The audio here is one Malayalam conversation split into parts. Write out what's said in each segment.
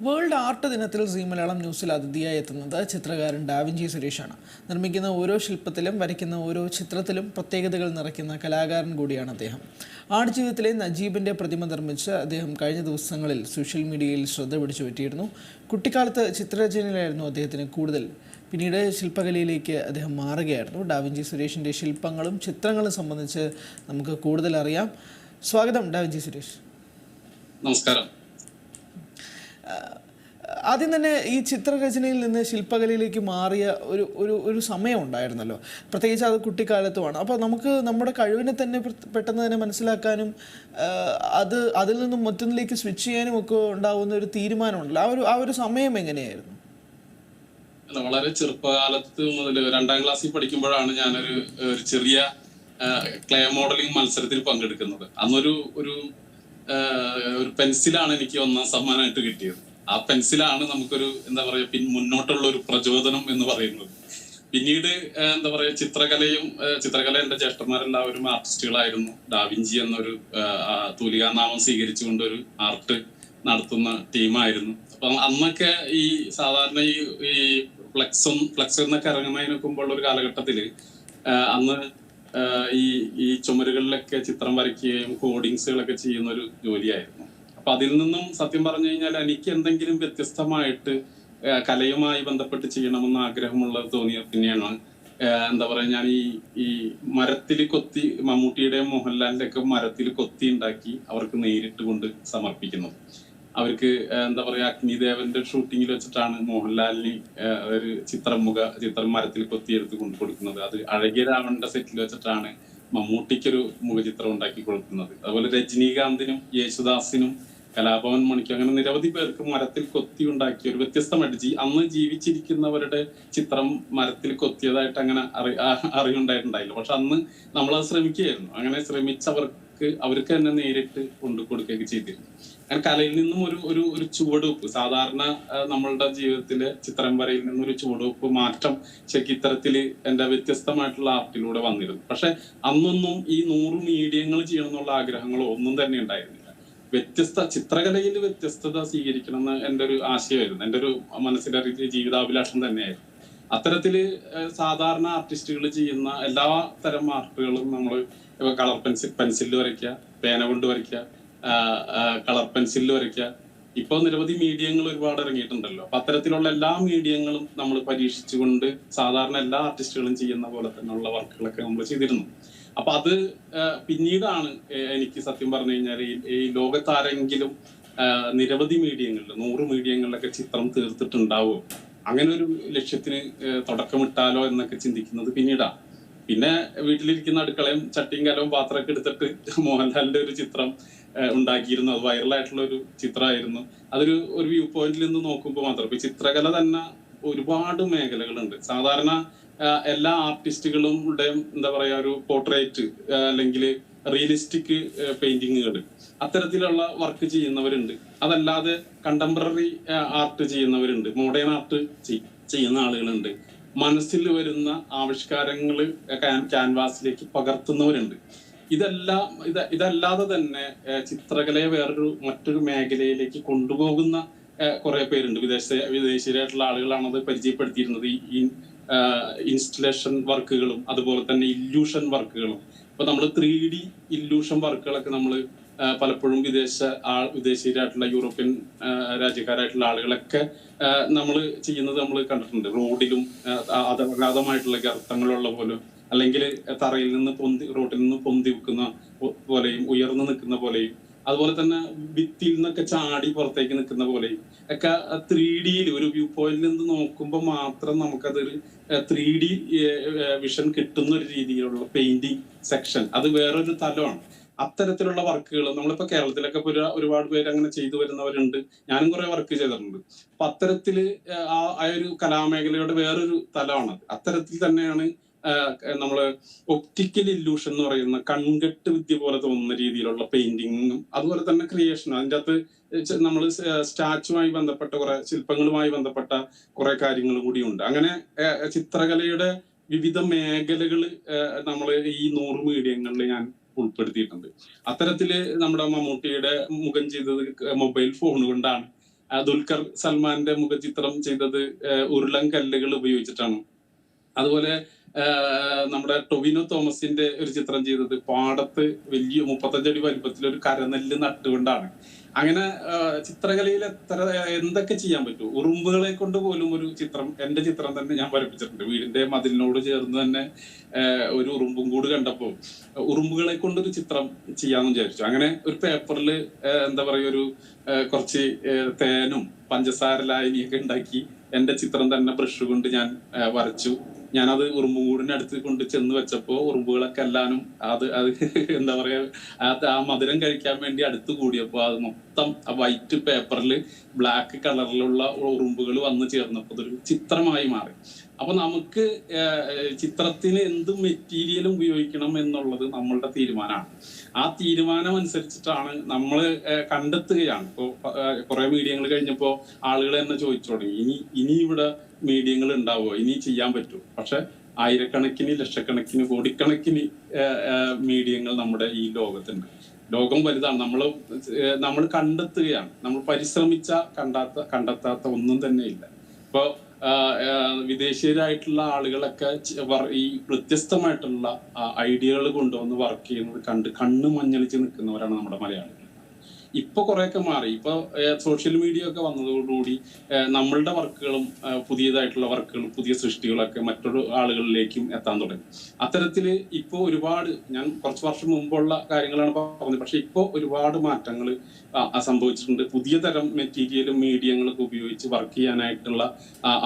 വേൾഡ് ആർട്ട് ദിനത്തിൽ സി മലയാളം ന്യൂസിൽ അതിഥിയായി എത്തുന്നത് ചിത്രകാരൻ ഡാവിഞ്ചി സുരേഷാണ്. നിർമ്മിക്കുന്ന ഓരോ ശില്പത്തിലും വരയ്ക്കുന്ന ഓരോ ചിത്രത്തിലും പ്രത്യേകതകൾ നിറയ്ക്കുന്ന കലാകാരൻ കൂടിയാണ് അദ്ദേഹം. ആടുജീവിതത്തിലെ നജീബിന്റെ പ്രതിമ നിർമ്മിച്ച് അദ്ദേഹം കഴിഞ്ഞ ദിവസങ്ങളിൽ സോഷ്യൽ മീഡിയയിൽ ശ്രദ്ധ പിടിച്ചു പറ്റിയിരുന്നു. കുട്ടിക്കാലത്ത് ചിത്രരചനയിലായിരുന്നു അദ്ദേഹത്തിന് കൂടുതൽ. പിന്നീട് ശില്പകലയിലേക്ക് അദ്ദേഹം മാറുകയായിരുന്നു. ഡാവിഞ്ചി സുരേഷിന്റെ ശില്പങ്ങളും ചിത്രങ്ങളും സംബന്ധിച്ച് നമുക്ക് കൂടുതൽ അറിയാം. സ്വാഗതം ഡാവിഞ്ചി സുരേഷ്. നമസ്കാരം. ആദ്യം തന്നെ ഈ ചിത്രരചനയിൽ നിന്ന് ശില്പകലയിലേക്ക് മാറിയ ഒരു ഒരു ഒരു സമയം ഉണ്ടായിരുന്നല്ലോ. പ്രത്യേകിച്ച് അത് കുട്ടിക്കാലത്തുമാണ്. അപ്പോൾ നമുക്ക് നമ്മുടെ കഴിവിനെ തന്നെ പെട്ടെന്ന് തന്നെ മനസ്സിലാക്കാനും അത് അതിൽ നിന്നും മറ്റൊന്നിലേക്ക് സ്വിച്ച് ചെയ്യാനും ഒക്കെ ഉണ്ടാവുന്ന ഒരു തീരുമാനമുണ്ടല്ലോ. ആ ഒരു ആ ഒരു സമയം എങ്ങനെയായിരുന്നു? വളരെ ചെറുപ്പകാലത്ത് മുതൽ രണ്ടാം ക്ലാസ്സിൽ പഠിക്കുമ്പോഴാണ് ഞാനൊരു ഒരു ചെറിയ ക്ലേ മോഡലിംഗ് മത്സരത്തിൽ പങ്കെടുക്കുന്നത്. അന്നൊരു ഒരു ഒരു പെൻസിലാണ് എനിക്ക് ഒന്നാം സമ്മാനമായിട്ട് കിട്ടിയത്. ആ പെൻസിലാണ് നമുക്കൊരു എന്താ പറയാ പിൻ മുന്നോട്ടുള്ള ഒരു പ്രചോദനം എന്ന് പറയുന്നത്. പിന്നീട് എന്താ പറയാ ചിത്രകലയും ചിത്രകല എന്റെ ജ്യേഷ്ഠന്മാരെല്ലാവരും ആർട്ടിസ്റ്റുകളായിരുന്നു. ഡാവിഞ്ചി എന്നൊരു തൂലികാനാമം സ്വീകരിച്ചുകൊണ്ട് ഒരു ആർട്ട് നടത്തുന്ന ടീമായിരുന്നു. അപ്പൊ അന്നൊക്കെ ഈ സാധാരണ ഈ ഈ ഫ്ലെക്സും ഫ്ലെക്സ് എന്നൊക്കെ ഇറങ്ങുന്നതിനൊക്കെ ഒരു കാലഘട്ടത്തിൽ അന്ന് ഈ ഈ ചുമരുകളിലൊക്കെ ചിത്രം വരയ്ക്കുകയും കോഡിങ്സുകളൊക്കെ ചെയ്യുന്ന ഒരു ജോലിയായിരുന്നു. അപ്പൊ അതിൽ നിന്നും സത്യം പറഞ്ഞു കഴിഞ്ഞാൽ എനിക്ക് എന്തെങ്കിലും വ്യത്യസ്തമായിട്ട് കലയുമായി ബന്ധപ്പെട്ട് ചെയ്യണമെന്ന് ആഗ്രഹമുള്ള തോന്നിയ പിന്നെയാണ്. എന്താ പറയാ ഞാൻ ഈ ഈ മരത്തിൽ കൊത്തി മമ്മൂട്ടിയുടെയും മോഹൻലാലിന്റെ ഒക്കെ മരത്തിൽ കൊത്തി ഉണ്ടാക്കി അവർക്ക് നേരിട്ട് കൊണ്ട് സമർപ്പിക്കുന്നത്. അവർക്ക് എന്താ പറയാ അഗ്നിദേവന്റെ ഷൂട്ടിങ്ങിൽ വെച്ചിട്ടാണ് മോഹൻലാലിന് ഒരു ചിത്രം മുഖ ചിത്രം മരത്തിൽ കൊത്തിയെടുത്ത് കൊണ്ട് കൊടുക്കുന്നത്. അത് അഴകിയ രാവണന്റെ സെറ്റിൽ വെച്ചിട്ടാണ് മമ്മൂട്ടിക്കൊരു മുഖചിത്രം ഉണ്ടാക്കി കൊടുക്കുന്നത്. അതുപോലെ രജനീകാന്തിനും യേശുദാസിനും കലാഭവൻ മണിക്ക് അങ്ങനെ നിരവധി പേർക്ക് മരത്തിൽ കൊത്തി ഉണ്ടാക്കിയ ഒരു വ്യത്യസ്തമായിട്ട് ജീ അന്ന് ജീവിച്ചിരിക്കുന്നവരുടെ ചിത്രം മരത്തിൽ കൊത്തിയതായിട്ട് അങ്ങനെ അറി അറിവുണ്ടായിട്ടുണ്ടായില്ല. പക്ഷെ അന്ന് നമ്മളത് ശ്രമിക്കുകയായിരുന്നു. അങ്ങനെ ശ്രമിച്ചവർക്ക് അവർക്ക് തന്നെ നേരിട്ട് കൊണ്ടു കൊടുക്കുകയൊക്കെ ചെയ്തിരുന്നു. അങ്ങനെ കലയിൽ നിന്നും ഒരു ഒരു ഒരു ചുവടുവെപ്പ് സാധാരണ നമ്മളുടെ ജീവിതത്തിലെ ചിത്രം വരയിൽ നിന്നും ഒരു ചുവടുവെപ്പ് മാറ്റം ശരിക്കും ഇത്തരത്തിൽ എന്റെ വ്യത്യസ്തമായിട്ടുള്ള ആർട്ടിലൂടെ വന്നിരുന്നു. പക്ഷെ അന്നൊന്നും ഈ നൂറ് മീഡിയങ്ങൾ ചെയ്യണം എന്നുള്ള ആഗ്രഹങ്ങളോ ഒന്നും തന്നെ ഉണ്ടായിരുന്നില്ല. വ്യത്യസ്ത ചിത്രകലയിൽ വ്യത്യസ്തത സ്വീകരിക്കണം എന്ന് എന്റെ ഒരു ആശയമായിരുന്നു. എന്റെ ഒരു മനസ്സിലെ ഒരു ജീവിതാഭിലാഷം തന്നെയായിരുന്നു. അത്തരത്തിൽ സാധാരണ ആർട്ടിസ്റ്റുകൾ ചെയ്യുന്ന എല്ലാ തരം ആർട്ടുകളും നമ്മൾ കളർ പെൻസിൽ പെൻസിലിൽ വരയ്ക്കുക പേന കൊണ്ട് വരയ്ക്കുക കളർ പെൻസിലിൽ വരയ്ക്കുക. ഇപ്പോൾ നിരവധി മീഡിയങ്ങൾ ഒരുപാട് ഇറങ്ങിയിട്ടുണ്ടല്ലോ. അപ്പൊ അത്തരത്തിലുള്ള എല്ലാ മീഡിയങ്ങളും നമ്മൾ പരീക്ഷിച്ചുകൊണ്ട് സാധാരണ എല്ലാ ആർട്ടിസ്റ്റുകളും ചെയ്യുന്ന പോലെ തന്നെയുള്ള വർക്കുകളൊക്കെ നമ്മൾ ചെയ്തിരുന്നു. അപ്പൊ അത് പിന്നീടാണ് എനിക്ക് സത്യം പറഞ്ഞു കഴിഞ്ഞാൽ ഈ- ലോകത്താരെങ്കിലും നിരവധി മീഡിയങ്ങളിൽ നൂറ് മീഡിയങ്ങളിലൊക്കെ ചിത്രം തീർത്തിട്ടുണ്ടാവുമോ അങ്ങനെ ഒരു ലക്ഷ്യത്തിന് തുടക്കമിട്ടാലോ എന്നൊക്കെ ചിന്തിക്കുന്നത് പിന്നീടാണ് പിന്നെ വീട്ടിലിരിക്കുന്ന അടുക്കളയും ചട്ടിയും കലവും പാത്രമൊക്കെ എടുത്തിട്ട് മോഹൻലാലിന്റെ ഒരു ചിത്രം ഉണ്ടാക്കിയിരുന്നു. അത് വൈറലായിട്ടുള്ള ഒരു ചിത്രമായിരുന്നു. അതൊരു ഒരു വ്യൂ പോയിന്റിൽ നിന്ന് നോക്കുമ്പോൾ മാത്രം. ഇപ്പൊ ചിത്രകല തന്നെ ഒരുപാട് മേഖലകളുണ്ട്. സാധാരണ എല്ലാ ആർട്ടിസ്റ്റുകളും എന്താ പറയാ ഒരു പോർട്രേറ്റ് അല്ലെങ്കിൽ റിയലിസ്റ്റിക് പെയിന്റിങ്ങുകൾ അത്തരത്തിലുള്ള വർക്ക് ചെയ്യുന്നവരുണ്ട്. അതല്ലാതെ കണ്ടംപററി ആർട്ട് ചെയ്യുന്നവരുണ്ട്. മോഡേൺ ആർട്ട് ചെയ്യുന്ന ആളുകളുണ്ട്. മനസ്സിൽ വരുന്ന ആവിഷ്കാരങ്ങൾ ക്യാൻവാസിലേക്ക് പകർത്തുന്നവരുണ്ട്. ഇതെല്ലാം ഇത് ഇതല്ലാതെ തന്നെ ചിത്രകലയെ വേറൊരു മറ്റൊരു മേഖലയിലേക്ക് കൊണ്ടുപോകുന്ന കുറെ പേരുണ്ട്. വിദേശ വിദേശീയരായിട്ടുള്ള ആളുകളാണത് പരിചയപ്പെടുത്തിയിരുന്നത്. ഈ ഇൻസ്റ്റലേഷൻ വർക്കുകളും അതുപോലെ തന്നെ ഇല്യൂഷൻ വർക്കുകളും. ഇപ്പൊ നമ്മൾ ത്രീ ഡി ഇല്യൂഷൻ വർക്കുകളൊക്കെ നമ്മൾ പലപ്പോഴും വിദേശ ആൾ വിദേശീയരായിട്ടുള്ള യൂറോപ്യൻ രാജ്യക്കാരായിട്ടുള്ള ആളുകളൊക്കെ നമ്മൾ ചെയ്യുന്നത് നമ്മൾ കണ്ടിട്ടുണ്ട്. റോഡിലും അത് അഗാധമായിട്ടുള്ള ഗർത്തങ്ങളുള്ള പോലും അല്ലെങ്കിൽ തറയിൽ നിന്ന് പൊന്തി റോഡിൽ നിന്ന് പൊന്തി വെക്കുന്ന പോലെയും ഉയർന്നു നിൽക്കുന്ന പോലെയും അതുപോലെ തന്നെ ഭിത്തിയിൽ നിന്നൊക്കെ ചാടി പുറത്തേക്ക് നിൽക്കുന്ന പോലെ ഒക്കെ ത്രീ ഡിയിൽ ഒരു വ്യൂ പോയിന്റിൽ നിന്ന് നോക്കുമ്പോൾ മാത്രം നമുക്കതൊരു ത്രീ ഡി വിഷൻ കിട്ടുന്ന ഒരു രീതിയിലുള്ള പെയിന്റിങ് സെക്ഷൻ അത് വേറൊരു തലമാണ്. അത്തരത്തിലുള്ള വർക്കുകൾ നമ്മളിപ്പോ കേരളത്തിലൊക്കെ ഒരുപാട് പേര് അങ്ങനെ ചെയ്തു വരുന്നവരുണ്ട്. ഞാനും കുറെ വർക്ക് ചെയ്തിട്ടുണ്ട്. അപ്പൊ അത്തരത്തിൽ ആ ഒരു കലാമേഖലയുടെ വേറൊരു തലമാണ് അത്തരത്തിൽ തന്നെയാണ് ആഹ്, നമ്മൾ ഒപ്റ്റിക്കൽ ഇല്യൂഷൻ എന്ന് പറയുന്ന കൺകെട്ട് വിദ്യ പോലെ തോന്നുന്ന രീതിയിലുള്ള പെയിന്റിങ്ങും അതുപോലെ തന്നെ ക്രിയേഷൻ അതിന്റെ അകത്ത് നമ്മൾ സ്റ്റാച്ചുമായി ബന്ധപ്പെട്ട കുറെ ശില്പങ്ങളുമായി ബന്ധപ്പെട്ട കുറെ കാര്യങ്ങൾ കൂടിയുണ്ട് അങ്ങനെ ചിത്രകലയുടെ വിവിധ മേഖലകൾ നമ്മൾ ഈ നൂറ് മീഡിയങ്ങളിൽ ഞാൻ ഉൾപ്പെടുത്തിയിട്ടുണ്ട്. അത്തരത്തിൽ നമ്മുടെ മമ്മൂട്ടിയുടെ മുഖം ചെയ്തത് മൊബൈൽ ഫോൺ കൊണ്ടാണ്. ദുൽഖർ സൽമാന്റെ മുഖചിത്രം ചെയ്തത് ഉരുളൻ കല്ലുകൾ ഉപയോഗിച്ചിട്ടാണ്. അതുപോലെ നമ്മുടെ ടൊവിനോ തോമസിന്റെ ഒരു ചിത്രം ചെയ്തത് പാടത്ത് വലിയ മുപ്പത്തഞ്ചടി വലിപ്പത്തിൽ ഒരു കരനെല്ല് നട്ടുകൊണ്ടാണ്. അങ്ങനെ ചിത്രകലയിൽ എത്ര എന്തൊക്കെ ചെയ്യാൻ പറ്റും? ഉറുമ്പുകളെ കൊണ്ട് പോലും ഒരു ചിത്രം എന്റെ ചിത്രം തന്നെ ഞാൻ വരപ്പിച്ചിട്ടുണ്ട്. വീടിന്റെ മതിലിനോട് ചേർന്ന് തന്നെ ഒരു ഉറുമ്പും കൂട് കണ്ടപ്പോൾ ഉറുമ്പുകളെ കൊണ്ടൊരു ചിത്രം ചെയ്യാന്ന് വിചാരിച്ചു. അങ്ങനെ ഒരു പേപ്പറിൽ എന്താ പറയുക ഒരു കുറച്ച് തേനും പഞ്ചസാര ലായനിയൊക്കെ ഉണ്ടാക്കി എന്റെ ചിത്രം തന്നെ ബ്രഷ് കൊണ്ട് ഞാൻ വരച്ചു. ഞാനത് ഉറുമ്പുകൂടിന്റെ അടുത്ത് കൊണ്ട് ചെന്ന് വെച്ചപ്പോ ഉറുമ്പുകളൊക്കെ എല്ലാനും അത് അത് എന്താ പറയാ ആ മധുരം കഴിക്കാൻ വേണ്ടി അടുത്ത് കൂടിയപ്പോ അത് മൊത്തം ആ വൈറ്റ് പേപ്പറിൽ ബ്ലാക്ക് കളറിലുള്ള ഉറുമ്പുകൾ വന്ന് ചേർന്നപ്പോ അതൊരു ചിത്രമായി മാറി. അപ്പൊ നമുക്ക് ചിത്രത്തിന് എന്ത് മെറ്റീരിയലും ഉപയോഗിക്കണം എന്നുള്ളത് നമ്മളുടെ തീരുമാനമാണ്. ആ തീരുമാനം അനുസരിച്ചിട്ടാണ് നമ്മൾ കണ്ടെത്തുകയാണ്. ഇപ്പോൾ കുറെ മീഡിയങ്ങൾ കഴിഞ്ഞപ്പോൾ ആളുകൾ തന്നെ ചോദിച്ചു തുടങ്ങി. ഇനി ഇനി ഇവിടെ മീഡിയങ്ങൾ ഉണ്ടാവുമോ? ഇനി ചെയ്യാൻ പറ്റുമോ? പക്ഷെ ആയിരക്കണക്കിന് ലക്ഷക്കണക്കിന് കോടിക്കണക്കിന് മീഡിയങ്ങൾ നമ്മുടെ ഈ ലോകത്തുണ്ട്. ലോകം വലുതാണ്. നമ്മൾ നമ്മൾ കണ്ടെത്തുകയാണ്. നമ്മൾ പരിശ്രമിച്ച കണ്ടാത്ത കണ്ടെത്താത്ത ഒന്നും തന്നെ ഇല്ല ഇപ്പൊ ആ, ആ, വിദേശീയരായിട്ടുള്ള ആളുകളൊക്കെ ഈ വ്യത്യസ്തമായിട്ടുള്ള ഐഡിയകൾ കൊണ്ടുവന്ന് വർക്ക് ചെയ്യുന്നത് കണ്ട് കണ്ണ് മഞ്ഞളിച്ച് നിൽക്കുന്നവരാണ് നമ്മുടെ മലയാളികൾ. ഇപ്പൊ കുറെയൊക്കെ മാറി. ഇപ്പൊ സോഷ്യൽ മീഡിയ ഒക്കെ വന്നതോടുകൂടി നമ്മളുടെ വർക്കുകളും പുതിയതായിട്ടുള്ള വർക്കുകളും പുതിയ സൃഷ്ടികളൊക്കെ മറ്റൊരു ആളുകളിലേക്കും എത്താൻ തുടങ്ങി. അത്തരത്തിൽ ഇപ്പോ ഒരുപാട് ഞാൻ കുറച്ച് വർഷം മുമ്പുള്ള കാര്യങ്ങളാണ് പറഞ്ഞത്. പക്ഷെ ഇപ്പോ ഒരുപാട് മാറ്റങ്ങൾ സംഭവിച്ചിട്ടുണ്ട് പുതിയ തരം മെറ്റീരിയലും മീഡിയങ്ങളൊക്കെ ഉപയോഗിച്ച് വർക്ക് ചെയ്യാനായിട്ടുള്ള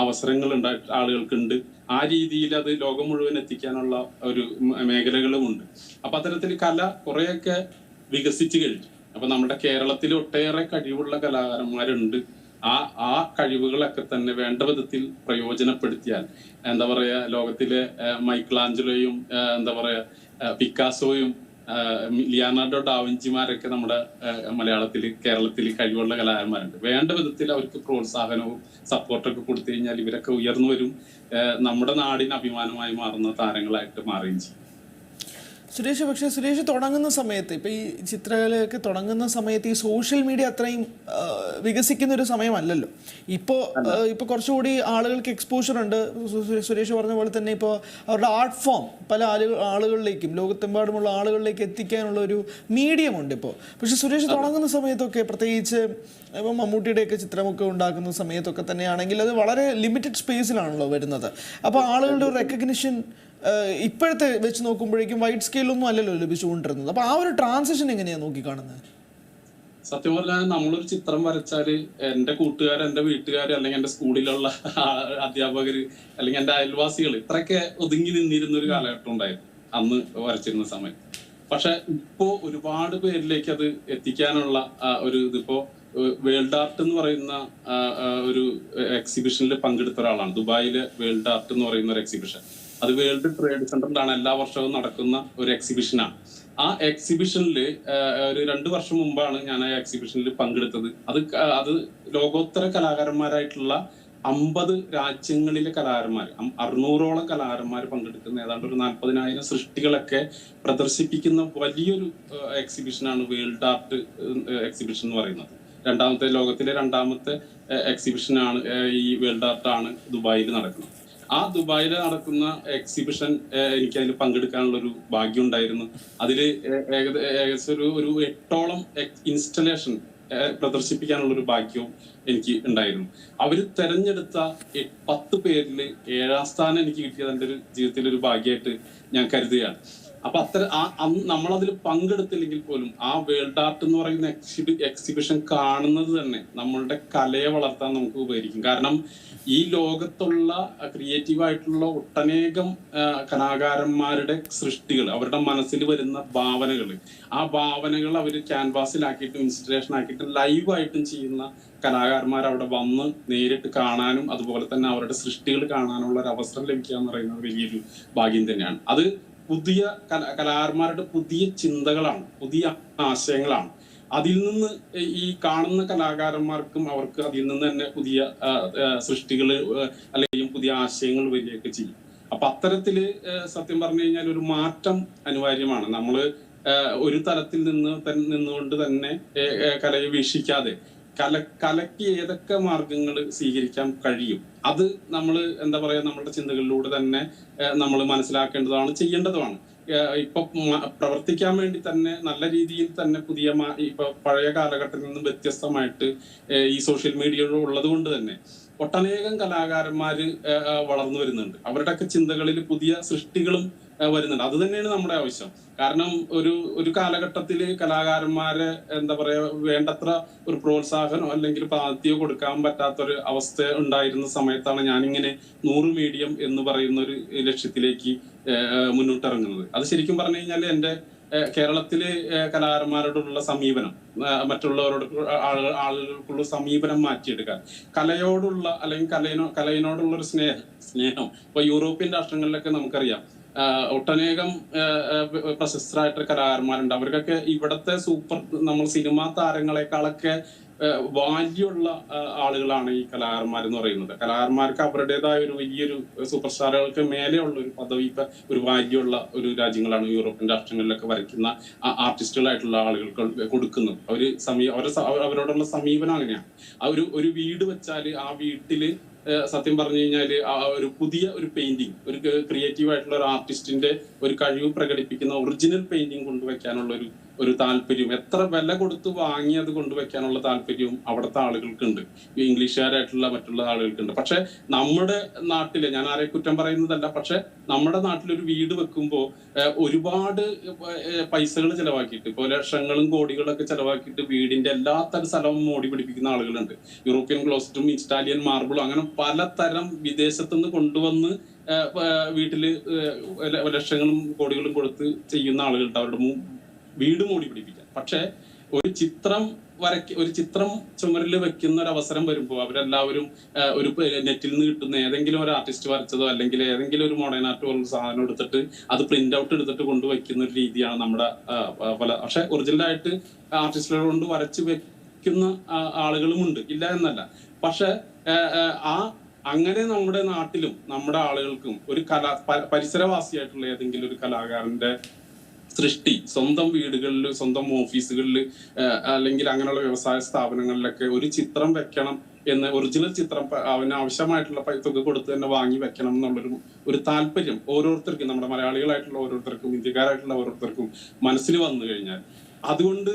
അവസരങ്ങൾ ഉണ്ടായിട്ട് ആളുകൾക്കുണ്ട്. ആ രീതിയിൽ അത് ലോകം മുഴുവൻ എത്തിക്കാനുള്ള ഒരു മേഖലകളുമുണ്ട്. അപ്പൊ അത്തരത്തിൽ കല കുറെയൊക്കെ വികസിച്ചു കഴിഞ്ഞു. അപ്പൊ നമ്മുടെ കേരളത്തിൽ ഒട്ടേറെ കഴിവുള്ള കലാകാരന്മാരുണ്ട്. ആ ആ കഴിവുകളൊക്കെ തന്നെ വേണ്ട വിധത്തിൽ പ്രയോജനപ്പെടുത്തിയാൽ എന്താ പറയാ ലോകത്തിലെ മൈക്കിളാഞ്ചലോയും എന്താ പറയാ പിക്കാസോയും ലിയാനാർഡോ ഡാവിഞ്ചിമാരൊക്കെ നമ്മുടെ മലയാളത്തിൽ കേരളത്തിൽ കഴിവുള്ള കലാകാരന്മാരുണ്ട്. വേണ്ട വിധത്തിൽ അവർക്ക് പ്രോത്സാഹനവും സപ്പോർട്ടൊക്കെ കൊടുത്തു കഴിഞ്ഞാൽ ഇവരൊക്കെ ഉയർന്നു വരും. നമ്മുടെ നാടിന് അഭിമാനമായി മാറുന്ന താരങ്ങളായിട്ട് മാറുകയും ചെയ്യും. സുരേഷ് പക്ഷേ സുരേഷ് തുടങ്ങുന്ന സമയത്ത് ഇപ്പം ഈ ചിത്രകലയൊക്കെ തുടങ്ങുന്ന സമയത്ത് ഈ സോഷ്യൽ മീഡിയ അത്രയും വികസിക്കുന്ന ഒരു സമയമല്ലല്ലോ. ഇപ്പോൾ ഇപ്പോൾ കുറച്ചുകൂടി ആളുകൾക്ക് എക്സ്പോഷർ ഉണ്ട്. സുരേഷ് പറഞ്ഞ പോലെ തന്നെ ഇപ്പോൾ അവരുടെ ആർട്ട് ഫോം പല ആളുകൾ ആളുകളിലേക്കും ലോകത്തെമ്പാടുമുള്ള ആളുകളിലേക്ക് എത്തിക്കാനുള്ള ഒരു മീഡിയം ഉണ്ട് ഇപ്പോൾ പക്ഷെ സുരേഷ് തുടങ്ങുന്ന സമയത്തൊക്കെ പ്രത്യേകിച്ച് ഇപ്പം മമ്മൂട്ടിയുടെയൊക്കെ ചിത്രമൊക്കെ ഉണ്ടാക്കുന്ന സമയത്തൊക്കെ തന്നെയാണെങ്കിൽ അത് വളരെ ലിമിറ്റഡ് സ്പേസിലാണല്ലോ വരുന്നത്. അപ്പോൾ ആളുകളുടെ റെക്കഗ്നിഷൻ ഇപ്പോഴത്തെ വെച്ച് നോക്കുമ്പോഴേക്കും വൈഡ് സ്കെയിലൊന്നും അല്ലല്ലോ ലഭിച്ചുകൊണ്ടിരുന്നത്. അപ്പോൾ ആ ഒരു ട്രാൻസിഷൻ എങ്ങനെയാണ് നോക്കിക്കാണുന്നത് സത്യം പറഞ്ഞാൽ നമ്മളൊരു ചിത്രം വരച്ചാൽ എന്റെ കൂട്ടുകാർ എന്റെ വീട്ടുകാർ അല്ലെങ്കിൽ എന്റെ സ്കൂളിലുള്ള അധ്യാപകര് അല്ലെങ്കിൽ എന്റെ അയൽവാസികൾ ഇത്രയൊക്കെ ഒതുങ്ങി നിന്നിരുന്ന ഒരു കാലഘട്ടം ഉണ്ടായിരുന്നു അന്ന് വരച്ചിരുന്ന സമയത്ത് പക്ഷെ ഇപ്പോ ഒരുപാട് പേരിലേക്ക് അത് എത്തിക്കാനുള്ള ഒരു ഇതിപ്പോ വേൾഡ് ആർട്ട് എന്ന് പറയുന്ന ഒരു എക്സിബിഷനിൽ പങ്കെടുത്ത ഒരാളാണ്. ദുബായിലെ വേൾഡ് ആർട്ട് എന്ന് പറയുന്ന ഒരു എക്സിബിഷൻ. അത് വേൾഡ് ട്രേഡ് സെന്ററിലാണ് എല്ലാ വർഷവും നടക്കുന്ന ഒരു എക്സിബിഷനാണ്. ആ എക്സിബിഷനിൽ ഒരു രണ്ട് വർഷം മുമ്പാണ് ഞാൻ ആ എക്സിബിഷനിൽ പങ്കെടുത്തത്. അത് അത് ലോകോത്തര കലാകാരന്മാരായിട്ടുള്ള അമ്പത് രാജ്യങ്ങളിലെ കലാകാരന്മാർ അറുന്നൂറോളം കലാകാരന്മാർ പങ്കെടുക്കുന്ന ഏതാണ്ട് ഒരു നാൽപ്പതിനായിരം സൃഷ്ടികളൊക്കെ പ്രദർശിപ്പിക്കുന്ന വലിയൊരു എക്സിബിഷനാണ് വേൾഡ് ആർട്ട് എക്സിബിഷൻ എന്ന് പറയുന്നത്. രണ്ടാമത്തെ ലോകത്തിലെ രണ്ടാമത്തെ എക്സിബിഷനാണ് ഈ വേൾഡ് ആർട്ട് ആണ് ദുബായിൽ നടക്കുന്നത്. ആ ദുബായിൽ നടക്കുന്ന എക്സിബിഷൻ എനിക്ക് അതിൽ പങ്കെടുക്കാനുള്ള ഒരു ഭാഗ്യം ഉണ്ടായിരുന്നു അതിൽ ഏകദേശം ഒരു ഒരു എട്ടോളം ഇൻസ്റ്റലേഷൻ പ്രദർശിപ്പിക്കാനുള്ള ഒരു ഭാഗ്യവും എനിക്ക് ഉണ്ടായിരുന്നു. അവർ തെരഞ്ഞെടുത്ത പത്ത് പേരിൽ ഏഴാം സ്ഥാനം എനിക്ക് കിട്ടിയത് എന്റെ ഒരു ജീവിതത്തിലൊരു ഭാഗ്യമായിട്ട് ഞാൻ കരുതുകയാണ്. അപ്പൊ അത്ര നമ്മളതിൽ പങ്കെടുത്തില്ലെങ്കിൽ പോലും ആ വേൾഡ് ആർട്ട് എന്ന് പറയുന്ന എക്സിബി എക്സിബിഷൻ കാണുന്നത് തന്നെ നമ്മളുടെ കലയെ വളർത്താൻ നമുക്ക് ഉപകരിക്കും. കാരണം ഈ ലോകത്തുള്ള ക്രിയേറ്റീവ് ആയിട്ടുള്ള ഒട്ടനേകം കലാകാരന്മാരുടെ സൃഷ്ടികൾ അവരുടെ മനസ്സിൽ വരുന്ന ഭാവനകൾ ആ ഭാവനകൾ അവർ ക്യാൻവാസിലാക്കിയിട്ടും ഇൻസ്റ്റലേഷൻ ആക്കിയിട്ടും ലൈവായിട്ടും ചെയ്യുന്ന കലാകാരന്മാർ അവിടെ വന്ന് നേരിട്ട് കാണാനും അതുപോലെ തന്നെ അവരുടെ സൃഷ്ടികൾ കാണാനുള്ള ഒരു അവസരം ലഭിക്കുക എന്ന് പറയുന്നത് വലിയൊരു ഭാഗ്യം തന്നെയാണ്. അത് പുതിയ കല കലാകാരന്മാരുടെ പുതിയ ചിന്തകളാണ് പുതിയ ആശയങ്ങളാണ്. അതിൽ നിന്ന് ഈ കാണുന്ന കലാകാരന്മാർക്കും അവർക്ക് അതിൽ നിന്ന് തന്നെ പുതിയ സൃഷ്ടികൾ അല്ലെങ്കിൽ പുതിയ ആശയങ്ങൾ വരികയൊക്കെ ചെയ്യും. അപ്പൊ അത്തരത്തിൽ സത്യം പറഞ്ഞു കഴിഞ്ഞാൽ ഒരു മാറ്റം അനിവാര്യമാണ്. നമ്മൾ ഒരു തലത്തിൽ നിന്ന് നിന്നുകൊണ്ട് തന്നെ കലയെ വീക്ഷിക്കാതെ കല കലയ്ക്ക് ഏതൊക്കെ മാർഗങ്ങൾ സ്വീകരിക്കാൻ കഴിയും? അത് നമ്മൾ എന്താ പറയാ നമ്മുടെ ചിന്തകളിലൂടെ തന്നെ നമ്മൾ മനസ്സിലാക്കേണ്ടതാണ് ചെയ്യേണ്ടതുമാണ്. ഇപ്പൊ പ്രവർത്തിക്കാൻ വേണ്ടി തന്നെ നല്ല രീതിയിൽ തന്നെ പുതിയ ഇപ്പൊ പഴയ കാലഘട്ടത്തിൽ നിന്നും വ്യത്യസ്തമായിട്ട് ഈ സോഷ്യൽ മീഡിയ ഉള്ളത് കൊണ്ട് തന്നെ ഒട്ടനേകം കലാകാരന്മാര് വളർന്നു വരുന്നുണ്ട്. അവരുടെയൊക്കെ ചിന്തകളിൽ പുതിയ സൃഷ്ടികളും വരുന്നുണ്ട്. അത് തന്നെയാണ് നമ്മുടെ ആവശ്യം. കാരണം ഒരു ഒരു കാലഘട്ടത്തിൽ കലാകാരന്മാരെ എന്താ പറയാ വേണ്ടത്ര ഒരു പ്രോത്സാഹനോ അല്ലെങ്കിൽ പ്രാപ്തിയോ കൊടുക്കാൻ പറ്റാത്തൊരു അവസ്ഥ ഉണ്ടായിരുന്ന സമയത്താണ് ഞാനിങ്ങനെ നൂറ് മീഡിയം എന്ന് പറയുന്ന ഒരു ലക്ഷ്യത്തിലേക്ക് മുന്നോട്ടിറങ്ങുന്നത്. അത് ശരിക്കും പറഞ്ഞു കഴിഞ്ഞാൽ ഏഹ് കേരളത്തിലെ കലാകാരന്മാരോടുള്ള സമീപനം മറ്റുള്ളവരോട് ആളു- ആളുകൾക്കുള്ള സമീപനം മാറ്റിയെടുക്കാൻ കലയോടുള്ള അല്ലെങ്കിൽ കലയിനോ കലയിനോടുള്ള ഒരു സ്നേഹം സ്നേഹം. ഇപ്പൊ യൂറോപ്യൻ രാഷ്ട്രങ്ങളിലൊക്കെ നമുക്കറിയാം ഒട്ടനേകം പ്രശസ്തരായിട്ടുള്ള കലാകാരന്മാരുണ്ട്. അവർക്കൊക്കെ ഇവിടത്തെ സൂപ്പർ നമ്മൾ സിനിമാ താരങ്ങളെക്കാളൊക്കെ വാല്യുള്ള ആളുകളാണ് ഈ കലാകാരന്മാർ എന്ന് പറയുന്നത്. കലാകാരന്മാർക്ക് അവരുടേതായ ഒരു വലിയൊരു സൂപ്പർ സ്റ്റാറുകൾക്ക് മേലെയുള്ള ഒരു പദവി ഇപ്പൊ ഒരു വാല്യുള്ള ഒരു രാജ്യങ്ങളാണ് യൂറോപ്യൻ രാഷ്ട്രങ്ങളിലൊക്കെ വരയ്ക്കുന്ന ആർട്ടിസ്റ്റുകളായിട്ടുള്ള ആളുകൾക്ക് കൊടുക്കുന്നത്. അവർ സമീ അവരുടെ അവരോടുള്ള സമീപനം അങ്ങനെയാണ്. ആ ഒരു ഒരു വീട് വെച്ചാൽ ആ വീട്ടിൽ സത്യം പറഞ്ഞു കഴിഞ്ഞാൽ ഒരു പുതിയ ഒരു പെയിന്റിങ് ഒരു ക്രിയേറ്റീവ് ആയിട്ടുള്ള ഒരു ആർട്ടിസ്റ്റിന്റെ ഒരു കഴിവ് പ്രകടിപ്പിക്കുന്ന ഒറിജിനൽ പെയിന്റിങ് കൊണ്ടുവയ്ക്കാനുള്ള ഒരു ഒരു താല്പര്യം എത്ര വില കൊടുത്ത് വാങ്ങി അത് കൊണ്ടുവയ്ക്കാനുള്ള താല്പര്യവും അവിടുത്തെ ആളുകൾക്കുണ്ട്. ഈ ഇംഗ്ലീഷുകാരായിട്ടുള്ള മറ്റുള്ള ആളുകൾക്കുണ്ട്. പക്ഷെ നമ്മുടെ നാട്ടിൽ ഞാൻ ആരെ കുറ്റം പറയുന്നതല്ല പക്ഷെ നമ്മുടെ നാട്ടിലൊരു വീട് വെക്കുമ്പോൾ ഒരുപാട് പൈസകൾ ചെലവാക്കിയിട്ട് ഇപ്പോൾ ലക്ഷങ്ങളും കോടികളൊക്കെ ചെലവാക്കിയിട്ട് വീടിന്റെ എല്ലാ തരം സ്ഥലവും മോടി പിടിപ്പിക്കുന്ന ആളുകളുണ്ട്. യൂറോപ്യൻ ക്ലോസറ്റും ഇറ്റാലിയൻ മാർബിളും അങ്ങനെ പലതരം വിദേശത്തുനിന്ന് കൊണ്ടുവന്ന് വീട്ടിൽ ലക്ഷങ്ങളും കോടികളും കൊടുത്ത് ചെയ്യുന്ന ആളുകളുണ്ട്. അവരുടെ വീട് മൂടി പിടിപ്പിക്കാൻ പക്ഷെ ഒരു ചിത്രം വരയ്ക്ക ഒരു ചിത്രം ചുമരിൽ വെക്കുന്ന ഒരു അവസരം വരുമ്പോൾ അവരെല്ലാവരും ഒരു നെറ്റിൽ നിന്ന് കിട്ടുന്ന ഏതെങ്കിലും ഒരു ആർട്ടിസ്റ്റ് വരച്ചതോ അല്ലെങ്കിൽ ഏതെങ്കിലും ഒരു മോഡേൺ ആർട്ട് പോലുള്ള സാധനം എടുത്തിട്ട് അത് പ്രിന്റ് ഔട്ട് എടുത്തിട്ട് കൊണ്ടുവയ്ക്കുന്ന ഒരു രീതിയാണ് നമ്മുടെ പല പക്ഷെ ഒറിജിനലായിട്ട് ആർട്ടിസ്റ്റുകൾ കൊണ്ട് വരച്ച് വെക്കുന്ന ആളുകളും ആളുകളുമുണ്ട് ഇല്ല എന്നല്ല. പക്ഷെ ആ, അങ്ങനെ നമ്മുടെ നാട്ടിലും നമ്മുടെ ആളുകൾക്കും ഒരു കലാ പരിസരവാസിയായിട്ടുള്ള ഏതെങ്കിലും ഒരു കലാകാരന്റെ സൃഷ്ടി. സ്വന്തം വീടുകളിൽ സ്വന്തം ഓഫീസുകളിൽ അല്ലെങ്കിൽ അങ്ങനെയുള്ള വ്യവസായ സ്ഥാപനങ്ങളിലൊക്കെ ഒരു ചിത്രം വെക്കണം എന്ന് ഒറിജിനൽ ചിത്രം അവന് ആവശ്യമായിട്ടുള്ള തുക കൊടുത്ത് തന്നെ വാങ്ങി വെക്കണം എന്നുള്ളൊരു ഒരു താല്പര്യം ഓരോരുത്തർക്കും നമ്മുടെ മലയാളികളായിട്ടുള്ള ഓരോരുത്തർക്കും ഇന്ത്യക്കാരായിട്ടുള്ള ഓരോരുത്തർക്കും മനസ്സിൽ വന്നു കഴിഞ്ഞാൽ. അതുകൊണ്ട്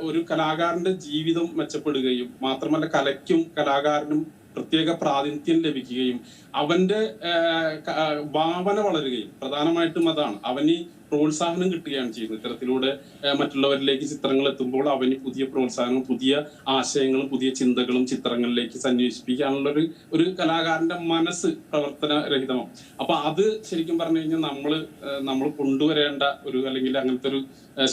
ഒരു കലാകാരന്റെ ജീവിതം മെച്ചപ്പെടുകയും മാത്രമല്ല കലയ്ക്കും കലാകാരനും പ്രത്യേക പ്രാതിനിധ്യം ലഭിക്കുകയും അവന്റെ ഭാവന വളരുകയും പ്രധാനമായിട്ടും അതാണ്. അവന് പ്രോത്സാഹനം കിട്ടുകയാണ് ചെയ്യുന്നത്. ഇത്തരത്തിലൂടെ മറ്റുള്ളവരിലേക്ക് ചിത്രങ്ങൾ എത്തുമ്പോൾ അവന് പുതിയ പ്രോത്സാഹനവും പുതിയ ആശയങ്ങളും പുതിയ ചിന്തകളും ചിത്രങ്ങളിലേക്ക് സന്വേഷിപ്പിക്കാനുള്ള ഒരു ഒരു കലാകാരന്റെ മനസ്സ് പ്രവർത്തനരഹിതമാണ് അപ്പൊ അത് ശരിക്കും പറഞ്ഞു കഴിഞ്ഞാൽ നമ്മൾ നമ്മൾ കൊണ്ടുവരേണ്ട ഒരു അല്ലെങ്കിൽ അങ്ങനത്തെ ഒരു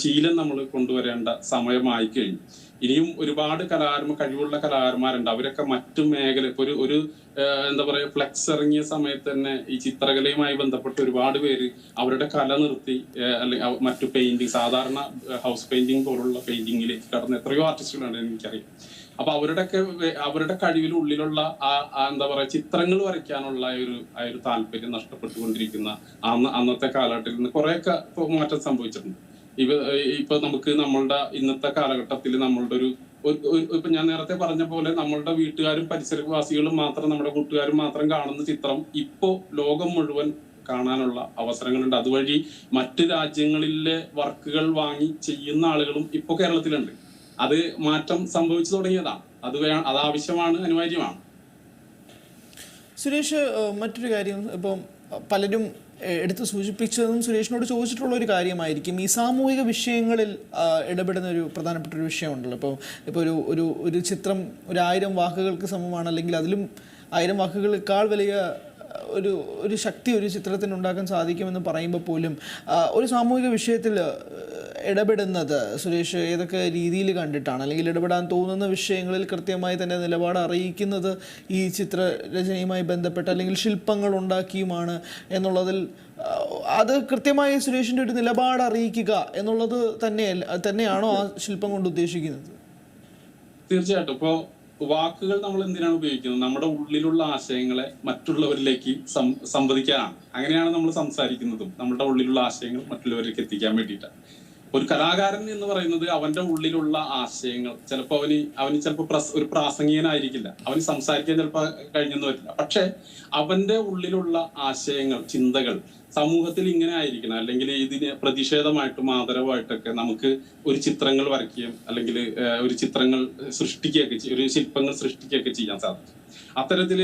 ശീലം നമ്മൾ കൊണ്ടുവരേണ്ട സമയമായി കഴിഞ്ഞു. ഇനിയും ഒരുപാട് കലാകാരന്മാർ കഴിവുള്ള കലാകാരന്മാരുണ്ട്. അവരൊക്കെ മറ്റു മേഖല ഇപ്പൊ ഒരു ഒരു എന്താ പറയാ ഫ്ലെക്സ് ഇറങ്ങിയ സമയത്ത് തന്നെ ഈ ചിത്രകലയുമായി ബന്ധപ്പെട്ട് ഒരുപാട് പേര് അവരുടെ കല നിർത്തി അല്ലെങ്കിൽ മറ്റു പെയിന്റിങ് സാധാരണ ഹൗസ് പെയിന്റിങ് പോലുള്ള പെയിന്റിങ്ങിലേക്ക് കടന്ന എത്രയോ ആർട്ടിസ്റ്റുകളുണ്ട് എനിക്കറിയാം. അപ്പൊ അവരുടെയൊക്കെ അവരുടെ കഴിവിനുള്ളിലുള്ള ആ എന്താ പറയാ ചിത്രങ്ങൾ വരയ്ക്കാനുള്ള ഒരു ആ ഒരു താല്പര്യം നഷ്ടപ്പെട്ടുകൊണ്ടിരിക്കുന്ന അന്ന് അന്നത്തെ കാലഘട്ടത്തിൽ നിന്ന് കുറെയൊക്കെ മാറ്റം സംഭവിച്ചിട്ടുണ്ട്. ഇപ്പൊ നമുക്ക് നമ്മളുടെ ഇന്നത്തെ കാലഘട്ടത്തിൽ നമ്മളുടെ ഒരു- ഇപ്പൊ ഞാൻ നേരത്തെ പറഞ്ഞ പോലെ നമ്മളുടെ വീട്ടുകാരും പരിസരവാസികളും മാത്രം നമ്മുടെ കൂട്ടുകാരും മാത്രം കാണുന്ന ചിത്രം ഇപ്പോ ലോകം മുഴുവൻ കാണാനുള്ള അവസരങ്ങളുണ്ട്. അതുവഴി മറ്റ് രാജ്യങ്ങളിലെ വർക്കുകൾ വാങ്ങി ചെയ്യുന്ന ആളുകളും ഇപ്പൊ കേരളത്തിലുണ്ട്. അത് മാറ്റം സംഭവിച്ചു തുടങ്ങിയതാണ്. അത് അത് ആവശ്യമാണ് അനിവാര്യമാണ്. സുരേഷ് മറ്റൊരു കാര്യം. ഇപ്പം പലരും എടുത്ത് സൂചിപ്പിച്ചതും സുരേഷിനോട് ചോദിച്ചിട്ടുള്ള ഒരു കാര്യമായിരിക്കും. ഈ സാമൂഹിക വിഷയങ്ങളിൽ ഇടപെടുന്ന ഒരു പ്രധാനപ്പെട്ട ഒരു വിഷയമുണ്ടല്ലോ. ഇപ്പോൾ ഇപ്പോൾ ഒരു ഒരു ഒരു ചിത്രം ഒരു ആയിരം വാക്കുകൾക്ക് സമമാണ് അല്ലെങ്കിൽ അതിലും ആയിരം വാക്കുകളേക്കാൾ വലിയ ഒരു ഒരു ശക്തി ഒരു ചിത്രത്തിന് ഉണ്ടാക്കാൻ സാധിക്കുമെന്ന് പറയുമ്പോൾ പോലും ഒരു സാമൂഹിക വിഷയത്തിൽ ഇടപെടുന്നത്? സുരേഷ് ഏതൊക്കെ രീതിയിൽ കണ്ടിട്ടാണ്? അല്ലെങ്കിൽ ഇടപെടാൻ തോന്നുന്ന വിഷയങ്ങളിൽ കൃത്യമായി തന്നെ നിലപാട് അറിയിക്കുന്നത് ഈ ചിത്രരചനയുമായി ബന്ധപ്പെട്ട് അല്ലെങ്കിൽ ശില്പങ്ങൾ ഉണ്ടാക്കിയുമാണ് എന്നുള്ളതിൽ അത് കൃത്യമായി സുരേഷിന്റെ ഒരു നിലപാട് അറിയിക്കുക എന്നുള്ളത് തന്നെയല്ല തന്നെയാണോ ആ ശില്പം കൊണ്ട് ഉദ്ദേശിക്കുന്നത്? തീർച്ചയായിട്ടും. ഇപ്പോൾ വാക്കുകൾ നമ്മൾ എന്തിനാണ് ഉപയോഗിക്കുന്നത്? നമ്മുടെ ഉള്ളിലുള്ള ആശയങ്ങളെ മറ്റുള്ളവരിലേക്ക് സംവദിക്കാനാണ്. അങ്ങനെയാണ് നമ്മൾ സംസാരിക്കുന്നതും. നമ്മുടെ ഉള്ളിലുള്ള ആശയങ്ങൾ മറ്റുള്ളവരിലേക്ക് എത്തിക്കാൻ വേണ്ടിയിട്ടാണ് ഒരു കലാകാരൻ എന്ന് പറയുന്നത് അവന്റെ ഉള്ളിലുള്ള ആശയങ്ങൾ. ചിലപ്പോൾ അവന് അവന് ചിലപ്പോൾ പ്രസ ഒരു പ്രാസംഗികനായിരിക്കില്ല. അവന് സംസാരിക്കാൻ ചിലപ്പോൾ കഴിഞ്ഞെന്ന് വരില്ല പക്ഷെ അവന്റെ ഉള്ളിലുള്ള ആശയങ്ങൾ ചിന്തകൾ സമൂഹത്തിൽ ഇങ്ങനെ ആയിരിക്കണം. അല്ലെങ്കിൽ ഇതിന് പ്രതിഷേധമായിട്ടും ആദരവായിട്ടൊക്കെ നമുക്ക് ഒരു ചിത്രങ്ങൾ വരയ്ക്കുകയും അല്ലെങ്കിൽ ഒരു ചിത്രങ്ങൾ സൃഷ്ടിക്കുകയൊക്കെ ഒരു ശില്പങ്ങൾ സൃഷ്ടിക്കുകയൊക്കെ ചെയ്യാൻ സാധിക്കും. അത്തരത്തിൽ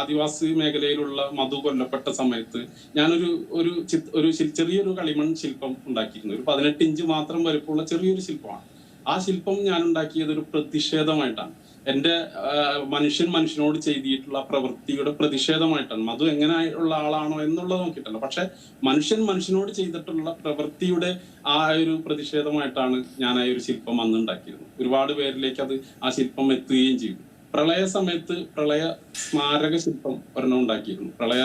ആദിവാസി മേഖലയിലുള്ള മധു കൊല്ലപ്പെട്ട സമയത്ത് ഞാനൊരു ഒരു ഒരു ചെറിയൊരു കളിമൺ ശില്പം ഉണ്ടാക്കിയിരുന്നു. ഒരു പതിനെട്ട് ഇഞ്ച് മാത്രം വലുപ്പമുള്ള ചെറിയൊരു ശില്പമാണ്. ആ ശില്പം ഞാൻ ഉണ്ടാക്കിയത് ഒരു പ്രതിഷേധമായിട്ടാണ്. എന്റെ മനുഷ്യൻ മനുഷ്യനോട് ചെയ്തിട്ടുള്ള പ്രവൃത്തിയുടെ പ്രതിഷേധമായിട്ടാണ്. മധു എങ്ങനെ ഉള്ള ആളാണോ എന്നുള്ളത് നോക്കിയിട്ടല്ല. പക്ഷെ മനുഷ്യൻ മനുഷ്യനോട് ചെയ്തിട്ടുള്ള പ്രവൃത്തിയുടെ ആ ഒരു പ്രതിഷേധമായിട്ടാണ് ഞാൻ ആ ഒരു ശില്പം അന്ന് ഉണ്ടാക്കിയിരുന്നത് ഒരുപാട് പേരിലേക്ക് അത് ആ ശില്പം എത്തുകയും ചെയ്തു. പ്രളയ സമയത്ത് പ്രളയ സ്മാരക ശില്പം ഒരെണ്ണം ഉണ്ടാക്കിയിരുന്നു. പ്രളയ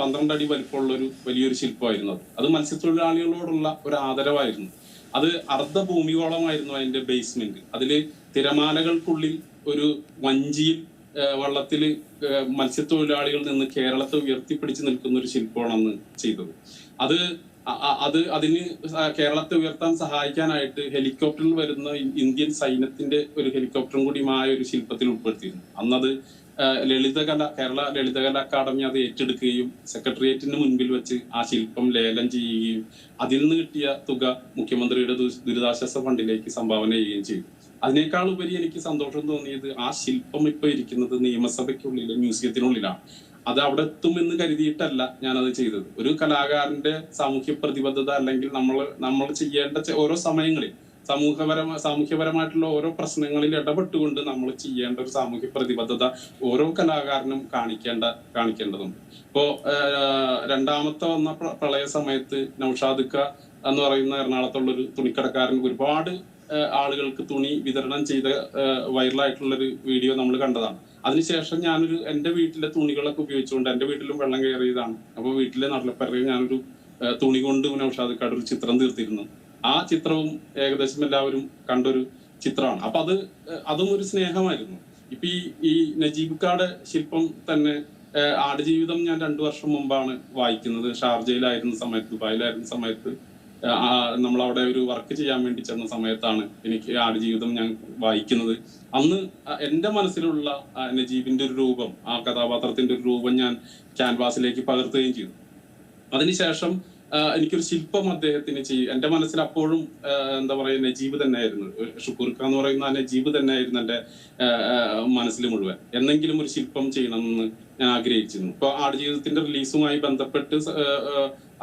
പന്ത്രണ്ട് അടി വലിപ്പമുള്ള ഒരു വലിയൊരു ശില്പമായിരുന്നു അത്. അത് മത്സ്യത്തൊഴിലാളികളോടുള്ള ഒരു ആദരവായിരുന്നു. അത് അർദ്ധ ഭൂമികോളമായിരുന്നു അതിന്റെ ബേസ്മെന്റ് അതിൽ തിരമാലകൾക്കുള്ളിൽ ഒരു വഞ്ചിയിൽ വള്ളത്തിൽ മത്സ്യത്തൊഴിലാളികളിൽ നിന്ന് കേരളത്തെ ഉയർത്തിപ്പിടിച്ച് നിൽക്കുന്ന ഒരു ശില്പമാണ് അന്ന് ചെയ്തത്. അത് അത് അതിന് കേരളത്തെ ഉയർത്താൻ സഹായിക്കാനായിട്ട് ഹെലികോപ്റ്ററിൽ വരുന്ന ഇന്ത്യൻ സൈന്യത്തിന്റെ ഒരു ഹെലികോപ്റ്ററും കൂടിയുമായ ഒരു ശില്പത്തിൽ ഉൾപ്പെടുത്തിയിരുന്നു. അന്നത് ലളിതകല കേരള ലളിതകല അക്കാദമി അത് ഏറ്റെടുക്കുകയും സെക്രട്ടേറിയറ്റിന് മുൻപിൽ വെച്ച് ആ ശില്പം ലേലം ചെയ്യുകയും അതിൽ നിന്ന് കിട്ടിയ തുക മുഖ്യമന്ത്രിയുടെ ദുരി- ദുരിതാശ്വാസ ഫണ്ടിലേക്ക് സംഭാവന ചെയ്യുകയും ചെയ്തു. അതിനേക്കാൾ ഉപരി എനിക്ക് സന്തോഷം തോന്നിയത് ആ ശില്പം ഇപ്പൊ ഇരിക്കുന്നത് നിയമസഭയ്ക്കുള്ളിൽ മ്യൂസിയത്തിനുള്ളിലാണ്. അത് അവിടെ എത്തുമെന്ന് കരുതിയിട്ടല്ല ഞാനത് ചെയ്തത്. ഒരു കലാകാരന്റെ സാമൂഹ്യ പ്രതിബദ്ധത അല്ലെങ്കിൽ നമ്മൾ നമ്മൾ ചെയ്യേണ്ട ഓരോ സമയങ്ങളിൽ സമൂഹപരമായ സാമൂഹ്യപരമായിട്ടുള്ള ഓരോ പ്രശ്നങ്ങളിൽ ഇടപെട്ടുകൊണ്ട് നമ്മൾ ചെയ്യേണ്ട ഒരു സാമൂഹ്യ പ്രതിബദ്ധത ഓരോ കലാകാരനും കാണിക്കേണ്ട കാണിക്കേണ്ടതുണ്ട്. ഇപ്പോ രണ്ടാമത്തെ വന്ന പ്ര- പ്രളയ സമയത്ത് നൌഷാദുക്ക എന്ന് പറയുന്ന എറണാകുളത്തുള്ള ഒരു തുണിക്കടക്കാരൻ ഒരുപാട് ആളുകൾക്ക് തുണി വിതരണം ചെയ്ത വൈറലായിട്ടുള്ള ഒരു വീഡിയോ നമ്മൾ കണ്ടതാണ്. അതിനുശേഷം ഞാനൊരു എന്റെ വീട്ടിലെ തുണികളൊക്കെ ഉപയോഗിച്ചുകൊണ്ട് എന്റെ വീട്ടിലും വെള്ളം കയറിയതാണ്. അപ്പൊ വീട്ടിലെ നടലപ്പറയിൽ ഞാനൊരു തുണി കൊണ്ട് നൌഷാദുക്കാട് ഒരു ചിത്രം തീർത്തിരുന്നു. ആ ചിത്രവും ഏകദേശം എല്ലാവരും കണ്ടൊരു ചിത്രമാണ്. അപ്പൊ അത് അതും ഒരു സ്നേഹമായിരുന്നു. ഇപ്പൊ ഈ ഈ നജീബിക്കാട് ശില്പം തന്നെ ആടുജീവിതം ഞാൻ രണ്ടു വർഷം മുമ്പാണ് വായിക്കുന്നത്. ഷാർജയിലായിരുന്ന സമയത്ത് ദുബായിലായിരുന്ന സമയത്ത് നമ്മളവിടെ ഒരു വർക്ക് ചെയ്യാൻ വേണ്ടി ചെന്ന സമയത്താണ് എനിക്ക് ആടുജീവിതം ഞാൻ വായിക്കുന്നത്. അന്ന് എന്റെ മനസ്സിലുള്ള നജീബിന്റെ ഒരു രൂപം ആ കഥാപാത്രത്തിന്റെ ഒരു രൂപം ഞാൻ ക്യാൻവാസിലേക്ക് പകർത്തുകയും ചെയ്തു. അതിനുശേഷം എനിക്കൊരു ശില്പം അദ്ദേഹത്തിന് ചെയ്യും എന്റെ മനസ്സിൽ അപ്പോഴും എന്താ പറയുക നജീബ് തന്നെയായിരുന്നു. ഷുക്കൂർ എന്ന് പറയുന്ന ആ നജീബ് തന്നെയായിരുന്നു എന്റെ മനസ്സിൽ മുഴുവൻ. എന്നെങ്കിലും ഒരു ശില്പം ചെയ്യണമെന്ന് ഞാൻ ആഗ്രഹിച്ചിരുന്നു. ഇപ്പൊ ആടുജീവിതത്തിന്റെ റിലീസുമായി ബന്ധപ്പെട്ട്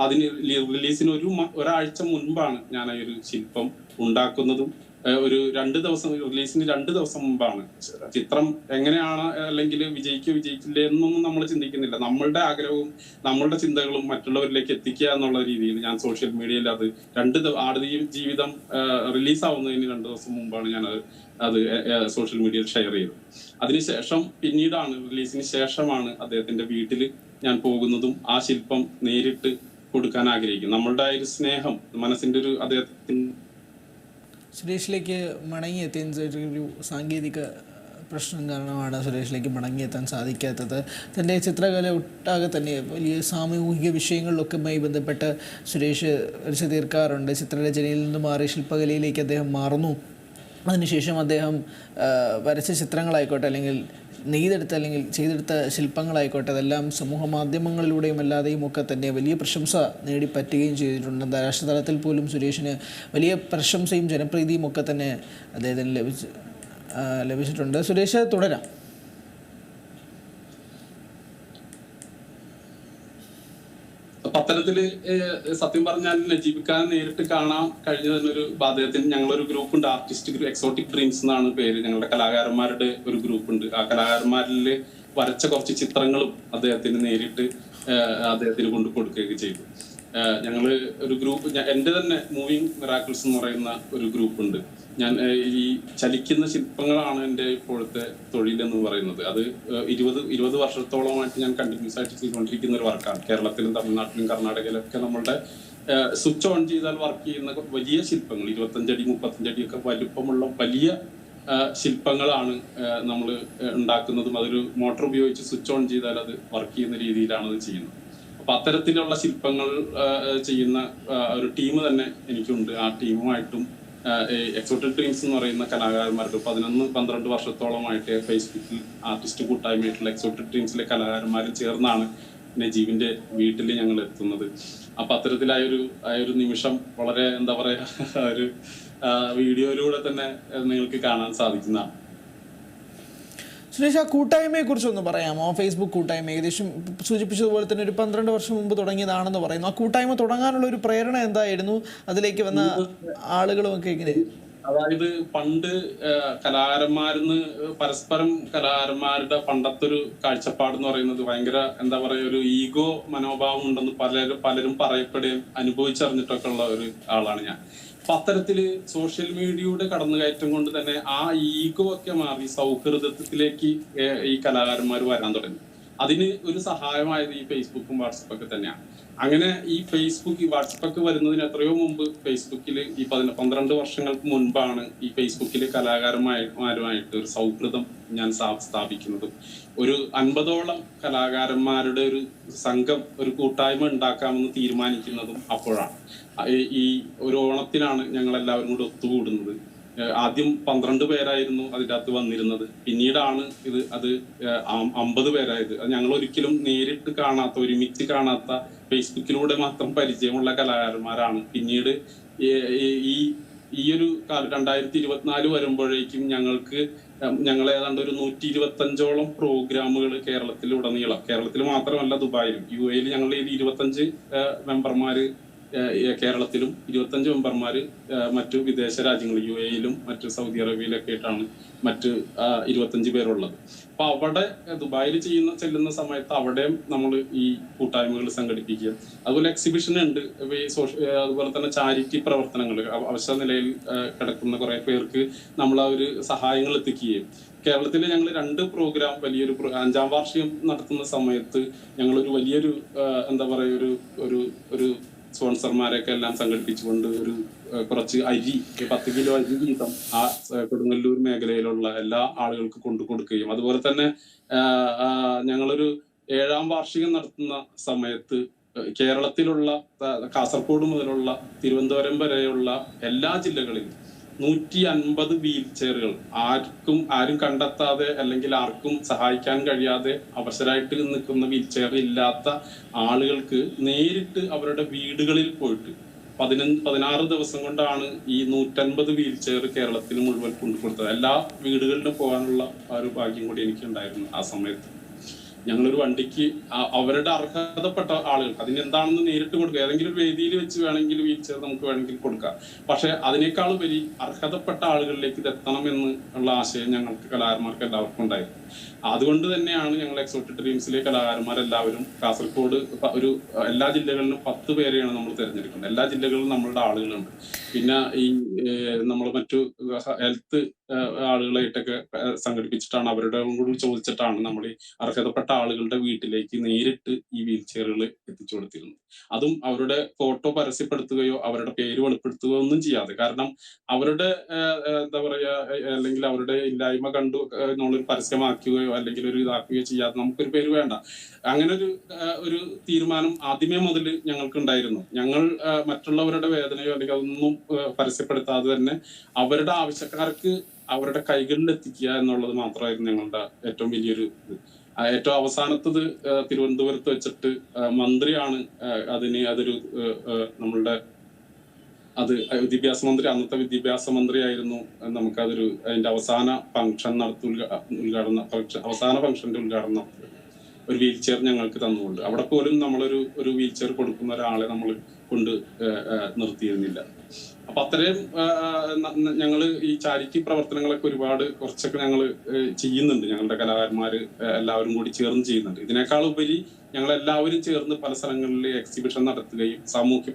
അതിന് റിലീസിന് ഒരു ഒരാഴ്ച മുൻപാണ് ഞാൻ ആ ഒരു ശില്പം ഉണ്ടാക്കുന്നതും ഒരു രണ്ട് ദിവസം റിലീസിന് രണ്ട് ദിവസം മുമ്പാണ്. ചിത്രം എങ്ങനെയാണ് അല്ലെങ്കിൽ വിജയിക്കോ വിജയിക്കില്ലേ എന്നൊന്നും നമ്മൾ ചിന്തിക്കുന്നില്ല. നമ്മളുടെ ആഗ്രഹവും നമ്മളുടെ ചിന്തകളും മറ്റുള്ളവരിലേക്ക് എത്തിക്കുക എന്നുള്ള രീതിയിൽ ഞാൻ സോഷ്യൽ മീഡിയയിൽ അത് രണ്ട് ആടുതി ജീവിതം റിലീസാവുന്നതിന് രണ്ട് ദിവസം മുമ്പാണ് ഞാൻ അത് സോഷ്യൽ മീഡിയയിൽ ഷെയർ ചെയ്തത്. അതിനുശേഷം പിന്നീടാണ് റിലീസിന് ശേഷമാണ് അദ്ദേഹത്തിന്റെ വീട്ടിൽ ഞാൻ പോകുന്നതും ആ ശില്പം നേരിട്ട് കൊടുക്കാൻ ആഗ്രഹിക്കും. നമ്മളുടെ ആ ഒരു സ്നേഹം മനസ്സിന്റെ ഒരു അദ്ദേഹത്തിന് സുരേഷിലേക്ക് മടങ്ങിയെത്തിയ ഒരു സാങ്കേതിക പ്രശ്നം കാരണമാണ് സുരേഷിലേക്ക് മടങ്ങിയെത്താൻ സാധിക്കാത്തത്. തന്റെ ചിത്രകല ഒട്ടാകെ തന്നെ വലിയ സാമൂഹിക വിഷയങ്ങളിലൊക്കെ ബന്ധപ്പെട്ട് സുരേഷ് ഒരു തീർക്കാറുണ്ട് ചിത്രരചനയിൽ നിന്ന് മാറി ശില്പകലയിലേക്ക് അദ്ദേഹം മാറുന്നു. അതിനുശേഷം അദ്ദേഹം വരച്ച ചിത്രങ്ങളായിക്കോട്ടെ അല്ലെങ്കിൽ നെയ്തെടുത്ത അല്ലെങ്കിൽ ചെയ്തെടുത്ത ശില്പങ്ങളായിക്കോട്ടെ അതെല്ലാം സമൂഹ മാധ്യമങ്ങളിലൂടെയും അല്ലാതെയും ഒക്കെ തന്നെ വലിയ പ്രശംസ നേടിപ്പറ്റുകയും ചെയ്തിട്ടുണ്ട്. അന്താരാഷ്ട്ര തലത്തിൽ പോലും സുരേഷിന് വലിയ പ്രശംസയും ജനപ്രീതിയും ഒക്കെ തന്നെ അദ്ദേഹത്തിന് ലഭിച്ച് ലഭിച്ചിട്ടുണ്ട്. സുരേഷ് തുടരാം. പത്തനത്തിൽ സത്യം പറഞ്ഞാൽ നജീബിക്കാൻ നേരിട്ട് കാണാൻ കഴിഞ്ഞ തന്നെ ഒരു അദ്ദേഹത്തിന് ഞങ്ങളൊരു ഗ്രൂപ്പ് ഉണ്ട് ആർട്ടിസ്റ്റ് എക്സോട്ടിക് ഡ്രീംസ് എന്നാണ് പേര്. ഞങ്ങളുടെ കലാകാരന്മാരുടെ ഒരു ഗ്രൂപ്പ് ഉണ്ട് ആ കലാകാരന്മാരിൽ വരച്ച കുറച്ച് ചിത്രങ്ങളും അദ്ദേഹത്തിന് നേരിട്ട് അദ്ദേഹത്തിന് കൊണ്ട് കൊടുക്കുകയൊക്കെ ചെയ്തു. ഏഹ്, ഞങ്ങൾ ഒരു ഗ്രൂപ്പ് എന്റെ തന്നെ മൂവിങ് മിറാക്കിൾസ് എന്ന് പറയുന്ന ഒരു ഗ്രൂപ്പ് ഉണ്ട്. ഞാൻ ഈ ചലിക്കുന്ന ശില്പങ്ങളാണ് എന്റെ ഇപ്പോഴത്തെ തൊഴിലെന്ന് പറയുന്നത്. അത് ഇരുപത് ഇരുപത് വർഷത്തോളമായിട്ട് ഞാൻ കണ്ടിന്യൂസ് ആയിട്ട് ചെയ്തുകൊണ്ടിരിക്കുന്ന ഒരു വർക്കാണ് കേരളത്തിലും തമിഴ്നാട്ടിലും കർണാടകയിലും ഒക്കെ നമ്മളുടെ സ്വിച്ച് ഓൺ ചെയ്താൽ വർക്ക് ചെയ്യുന്ന വലിയ ശില്പങ്ങൾ ഇരുപത്തഞ്ചടി മുപ്പത്തഞ്ചടി ഒക്കെ വലിപ്പമുള്ള വലിയ ശില്പങ്ങളാണ് നമ്മൾ ഉണ്ടാക്കുന്നതും അതൊരു മോട്ടോർ ഉപയോഗിച്ച് സ്വിച്ച് ഓൺ ചെയ്താൽ അത് വർക്ക് ചെയ്യുന്ന രീതിയിലാണ് അത് ചെയ്യുന്നത്. അപ്പൊ അത്തരത്തിലുള്ള ശില്പങ്ങൾ ചെയ്യുന്ന ഒരു ടീം തന്നെ എനിക്കുണ്ട്. ആ ടീമുമായിട്ടും എക്സോട്ടിക് ഡ്രീംസ് എന്ന് പറയുന്ന കലാകാരന്മാർക്ക് പതിനൊന്ന് പന്ത്രണ്ട് വർഷത്തോളമായിട്ട് ഫേസ്ബുക്കിൽ ആർട്ടിസ്റ്റ് കൂട്ടായ്മയായിട്ടുള്ള എക്സോട്ടിക് ഡ്രീംസിലെ കലാകാരന്മാർ ചേർന്നാണ് നജീബിന്റെ വീട്ടിൽ ഞങ്ങൾ എത്തുന്നത്. അപ്പൊ അത്തരത്തിലായ ഒരു ആ ഒരു നിമിഷം വളരെ എന്താ പറയാ ഒരു വീഡിയോയിലൂടെ തന്നെ നിങ്ങൾക്ക് കാണാൻ സാധിക്കുന്നതാണ്. സുരേഷ് ആ കൂട്ടായ്മയെ കുറിച്ചൊന്ന് പറയാമോ? ഫേസ്ബുക്ക് കൂട്ടായ്മ ഏകദേശം സൂചിപ്പിച്ചതുപോലെ തന്നെ ഒരു പന്ത്രണ്ട് വർഷം മുമ്പ് തുടങ്ങിയതാണെന്ന് പറയുന്നു. ആ കൂട്ടായ്മ തുടങ്ങാനുള്ള ഒരു പ്രേരണ എന്തായിരുന്നു? അതിലേക്ക് വന്ന ആളുകളും ഒക്കെ എങ്ങനെ? അതായത് പണ്ട് കലാകാരന്മാരിന്ന് പരസ്പരം കലാകാരന്മാരുടെ പണ്ടത്തെ ഒരു കാഴ്ചപ്പാട് എന്ന് പറയുന്നത് ഭയങ്കര എന്താ പറയുക ഒരു ഈഗോ മനോഭാവം ഉണ്ടെന്ന് പലരും പലരും പറയപ്പെടുകയും അനുഭവിച്ചറിഞ്ഞിട്ടൊക്കെ ഉള്ള ഒരു ആളാണ് ഞാൻ. അപ്പൊ അത്തരത്തിൽ സോഷ്യൽ മീഡിയയുടെ കടന്നുകയറ്റം കൊണ്ട് തന്നെ ആ ഈഗോ ഒക്കെ മാറി സൗഹൃദത്തിലേക്ക് ഈ കലാകാരന്മാർ വരാൻ തുടങ്ങി. അതിന് ഒരു സഹായമായത് ഈ ഫേസ്ബുക്കും വാട്സപ്പൊക്കെ തന്നെയാണ്. അങ്ങനെ ഈ ഫേസ്ബുക്ക് ഈ വാട്സപ്പൊക്കെ വരുന്നതിന് എത്രയോ മുമ്പ് ഫേസ്ബുക്കിൽ ഈ പതിന പന്ത്രണ്ട് വർഷങ്ങൾക്ക് മുൻപാണ് ഈ ഫേസ്ബുക്കിലെ കലാകാരന്മാരുമായിട്ട് ഒരു സൗഹൃദം ഞാൻ സ്ഥാപിക്കുന്നത്. ഒരു അൻപതോളം കലാകാരന്മാരുടെ ഒരു സംഘം ഒരു കൂട്ടായ്മ ഉണ്ടാക്കാമെന്ന് തീരുമാനിക്കുന്നതും അപ്പോഴാണ്. ഈ- ഒരു ഓണത്തിനാണ് ഞങ്ങൾ എല്ലാവരും കൂടി ഒത്തുകൂടുന്നത്. ആദ്യം പന്ത്രണ്ട് പേരായിരുന്നു അതിന്റെ അകത്ത് വന്നിരുന്നത്. പിന്നീടാണ് ഇത് അത് അമ്പത് പേരായത്. അത് ഞങ്ങൾ ഒരിക്കലും നേരിട്ട് കാണാത്ത ഒരുമിച്ച് കാണാത്ത ഫേസ്ബുക്കിലൂടെ മാത്രം പരിചയമുള്ള കലാകാരന്മാരാണ്. പിന്നീട് ഈ- ഈ- ഒരു രണ്ടായിരത്തി ഇരുപത്തിനാല് വരുമ്പോഴേക്കും ഞങ്ങൾക്ക് ഞങ്ങൾ ഏതാണ്ട് ഒരു നൂറ്റി ഇരുപത്തഞ്ചോളം പ്രോഗ്രാമുകൾ കേരളത്തിൽ ഉടനീളം കേരളത്തിൽ മാത്രമല്ല ദുബായിലും. യു എയിൽ ഞങ്ങൾ ഇരുപത്തഞ്ച് മെമ്പർമാര് കേരളത്തിലും ഇരുപത്തഞ്ച് മെമ്പർമാർ മറ്റു വിദേശ രാജ്യങ്ങളിൽ യു എയിലും മറ്റു സൗദി അറേബ്യയിലൊക്കെ ആയിട്ടാണ് മറ്റ് ഇരുപത്തഞ്ച് പേരുള്ളത്. അപ്പൊ അവിടെ ദുബായിൽ ചെയ്യുന്ന ചെല്ലുന്ന സമയത്ത് അവിടെയും നമ്മൾ ഈ കൂട്ടായ്മകൾ സംഘടിപ്പിക്കുക. അതുപോലെ എക്സിബിഷൻ ഉണ്ട്. അതുപോലെ തന്നെ ചാരിറ്റി പ്രവർത്തനങ്ങൾ അവശ നിലയിൽ കിടക്കുന്ന കുറെ പേർക്ക് നമ്മൾ ആ ഒരു സഹായങ്ങൾ എത്തിക്കുകയും. കേരളത്തിൽ ഞങ്ങൾ രണ്ട് പ്രോഗ്രാം വലിയൊരു അഞ്ചാം വാർഷികം നടത്തുന്ന സമയത്ത് ഞങ്ങളൊരു വലിയൊരു എന്താ പറയുക ഒരു ഒരു ഒരു സ്പോൺസർമാരെയൊക്കെ എല്ലാം സംഘടിപ്പിച്ചുകൊണ്ട് ഒരു കുറച്ച് അരി പത്ത് കിലോ അരി വീതം ആ കൊടുങ്ങല്ലൂർ മേഖലയിലുള്ള എല്ലാ ആളുകൾക്ക് കൊണ്ടു കൊടുക്കുകയും അതുപോലെ തന്നെ ഞങ്ങളൊരു ഏഴാം വാർഷികം നടത്തുന്ന സമയത്ത് കേരളത്തിലുള്ള കാസർഗോഡ് മുതലുള്ള തിരുവനന്തപുരം വരെയുള്ള എല്ലാ ജില്ലകളിലും നൂറ്റി അൻപത് വീൽ ചെയറുകൾ. ആർക്കും ആരും കണ്ടെത്താതെ അല്ലെങ്കിൽ ആർക്കും സഹായിക്കാൻ കഴിയാതെ അവസരമായിട്ട് നിൽക്കുന്ന വീൽ ചെയർ ഇല്ലാത്ത ആളുകൾക്ക് നേരിട്ട് അവരുടെ വീടുകളിൽ പോയിട്ട് പതിനഞ്ച് പതിനാറ് ദിവസം കൊണ്ടാണ് ഈ നൂറ്റൻപത് വീൽ ചെയർ കേരളത്തിൽ മുഴുവൻ കൊണ്ടുകൊടുത്തത്. എല്ലാ വീടുകളിലും പോകാനുള്ള ഒരു ഭാഗ്യം കൂടി എനിക്ക് ഉണ്ടായിരുന്നു ആ സമയത്ത്. ഞങ്ങളൊരു വണ്ടിക്ക് അവരുടെ അർഹതപ്പെട്ട ആളുകൾ അതിന് എന്താണെന്ന് നേരിട്ട് കൊടുക്കുക. ഏതെങ്കിലും ഒരു വേദിയിൽ വെച്ച് വേണമെങ്കിൽ വീൽ ചെയർ നമുക്ക് വേണമെങ്കിൽ കൊടുക്കാം. പക്ഷെ അതിനേക്കാൾ ഉപരി അർഹതപ്പെട്ട ആളുകളിലേക്ക് ഇത് എത്തണമെന്ന് ഉള്ള ആശയം ഞങ്ങൾക്ക് കലാകാരന്മാർക്ക് എല്ലാവർക്കും ഉണ്ടായിരുന്നു. അതുകൊണ്ട് തന്നെയാണ് ഞങ്ങൾ എക്സോട്ടിക് ഡ്രീംസിലെ കലാകാരന്മാരെല്ലാവരും കാസർഗോഡ് ഒരു എല്ലാ ജില്ലകളിലും പത്ത് പേരെയാണ് നമ്മൾ തിരഞ്ഞെടുക്കുന്നത്. എല്ലാ ജില്ലകളിലും നമ്മളുടെ ആളുകളുണ്ട്. പിന്നെ ഈ നമ്മൾ മറ്റു ഹെൽത്ത് ആളുകളായിട്ടൊക്കെ സംഘടിപ്പിച്ചിട്ടാണ് അവരുടെ കൂടി ചോദിച്ചിട്ടാണ് നമ്മൾ ഈ അർഹതപ്പെട്ട ആളുകളുടെ വീട്ടിലേക്ക് നേരിട്ട് ഈ വീൽ ചെയറുകൾ എത്തിച്ചു കൊടുത്തിരുന്നത്. അതും അവരുടെ ഫോട്ടോ പരസ്യപ്പെടുത്തുകയോ അവരുടെ പേര് വെളിപ്പെടുത്തുകയോ ഒന്നും ചെയ്യാതെ. കാരണം അവരുടെ എന്താ പറയാ അല്ലെങ്കിൽ അവരുടെ ഇല്ലായ്മ കണ്ടു നമ്മളൊരു പരസ്യമാക്കുകയോ അല്ലെങ്കിൽ ഒരു ഇതാക്കുകയോ ചെയ്യാതെ നമുക്കൊരു പേര് വേണ്ട. അങ്ങനെ ഒരു ഒരു തീരുമാനം ആദ്യമേ മുതൽ ഞങ്ങൾക്ക് ഉണ്ടായിരുന്നു ഞങ്ങൾ മറ്റുള്ളവരുടെ വേദനയോ അല്ലെങ്കിൽ അതൊന്നും പരസ്യപ്പെടുത്താതെ തന്നെ അവരുടെ ആവശ്യക്കാർക്ക് അവരുടെ കൈകളിൽ എത്തിക്കുക എന്നുള്ളത് മാത്രമായിരുന്നു ഞങ്ങളുടെ ഏറ്റവും വലിയൊരു ഇത്. ഏറ്റവും അവസാനത്തത് തിരുവനന്തപുരത്ത് വെച്ചിട്ട് മന്ത്രിയാണ് അതിന് അതൊരു നമ്മളുടെ അത് വിദ്യാഭ്യാസ മന്ത്രി അന്നത്തെ വിദ്യാഭ്യാസ മന്ത്രിയായിരുന്നു. നമുക്കതൊരു അതിന്റെ അവസാന ഫംഗ്ഷൻ നടത്തി ഉദ്ഘാടനം അവസാന ഫംഗ്ഷന്റെ ഉദ്ഘാടനം ഒരു വീൽ ചെയർ ഞങ്ങൾക്ക് തന്നുകൊണ്ട്. അവിടെ പോലും നമ്മളൊരു ഒരു വീൽ ചെയർ കൊടുക്കുന്ന ഒരാളെ നമ്മൾ കൊണ്ട് നിർത്തിയിരുന്നില്ല. അപ്പൊ അത്രയും ഞങ്ങൾ ഈ ചാരിറ്റി പ്രവർത്തനങ്ങളൊക്കെ ഒരുപാട് കുറച്ചൊക്കെ ഞങ്ങൾ ചെയ്യുന്നുണ്ട്. ഞങ്ങളുടെ കലാകാരന്മാര് എല്ലാവരും കൂടി ചേർന്ന് ചെയ്യുന്നുണ്ട്. ഇതിനേക്കാൾ ഉപരി ഞങ്ങൾ എല്ലാവരും ചേർന്ന് പല സ്ഥലങ്ങളിൽ എക്സിബിഷൻ നടത്തുകയും സാമൂഹ്യ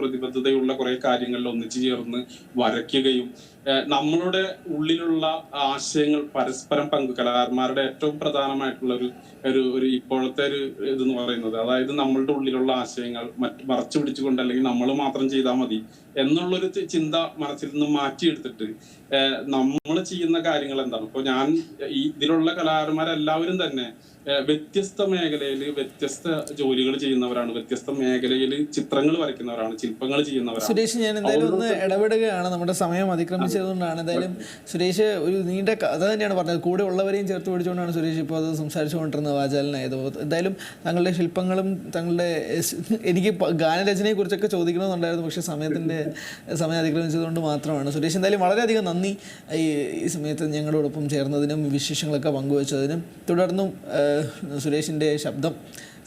പ്രതിബദ്ധതയുള്ള കുറെ കാര്യങ്ങളിൽ ഒന്നിച്ചു ചേർന്ന് വരയ്ക്കുകയും നമ്മളുടെ ഉള്ളിലുള്ള ആശയങ്ങൾ പരസ്പരം പങ്കു കലാകാരന്മാരുടെ ഏറ്റവും പ്രധാനമായിട്ടുള്ള ഒരു ഒരു ഒരു ഇപ്പോഴത്തെ ഒരു ഇതെന്ന് പറയുന്നത്. അതായത് നമ്മളുടെ ഉള്ളിലുള്ള ആശയങ്ങൾ മറ്റ് മറച്ചു പിടിച്ചുകൊണ്ട് അല്ലെങ്കിൽ നമ്മൾ മാത്രം ചെയ്താൽ മതി എന്നുള്ളൊരു ചിന്ത മനസ്സിൽ നിന്ന് മാറ്റിയെടുത്തിട്ട് നമ്മൾ ചെയ്യുന്ന കാര്യങ്ങൾ എന്താണ്? ഇപ്പൊ ഞാൻ ഈ ഇതിലുള്ള കലാകാരന്മാരെല്ലാവരും തന്നെ വ്യത്യസ്ത മേഖലയിൽ വ്യത്യസ്ത ജോലികൾ ചെയ്യുന്നവരാണ് വ്യത്യസ്ത മേഖലയിൽ ചിത്രങ്ങൾ വരയ്ക്കുന്നവരാണ് ശില്പങ്ങൾ ചെയ്യുന്നവരാണ്. സുരേഷ് ഞാൻ എന്തായാലും ഒന്ന് ഇടപെടുകയാണ്. നമ്മുടെ സമയം അതിക്രമിച്ചതുകൊണ്ടാണ് എന്തായാലും സുരേഷ് ഒരു നീണ്ട കഥ തന്നെയാണ് പറഞ്ഞത്. കൂടെ ഉള്ളവരെയും ചേർത്ത് പിടിച്ചുകൊണ്ടാണ് സുരേഷ് ഇപ്പോൾ അത് സംസാരിച്ചുകൊണ്ടിരുന്നത് വാചാലനായത് എന്തായാലും തങ്ങളുടെ ശില്പങ്ങളും തങ്ങളുടെ എനിക്ക് ഗാനരചനയെ കുറിച്ചൊക്കെ ചോദിക്കണമെന്നുണ്ടായിരുന്നു. പക്ഷേ സമയത്തിന്റെ സമയം അതിക്രമിച്ചതുകൊണ്ട് മാത്രമാണ്. സുരേഷ് എന്തായാലും വളരെയധികം നന്ദി. ഈ ഈ സമയത്ത് ഞങ്ങളോടൊപ്പം ചേർന്നതിനും വിശേഷങ്ങളൊക്കെ പങ്കുവച്ചതിനും. തുടർന്നും സുരേഷിന്റെ ശബ്ദം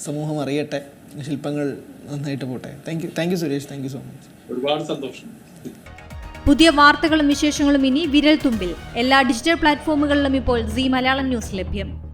സമൂഹം അറിയട്ടെ. ശില്പങ്ങൾ നന്നായിട്ട് പോട്ടെ. Thank you thank you Suresh. Thank you so much ഒരുപാട് സന്തോഷം. പുതിയ വാർത്തകളും വിശേഷങ്ങളും ഇനി വിരൽ തുമ്പിൽ എല്ലാ ഡിജിറ്റൽ പ്ലാറ്റ്ഫോമുകളിലും ഇപ്പോൾ സി മലയാളം ന്യൂസ് ലഭ്യം.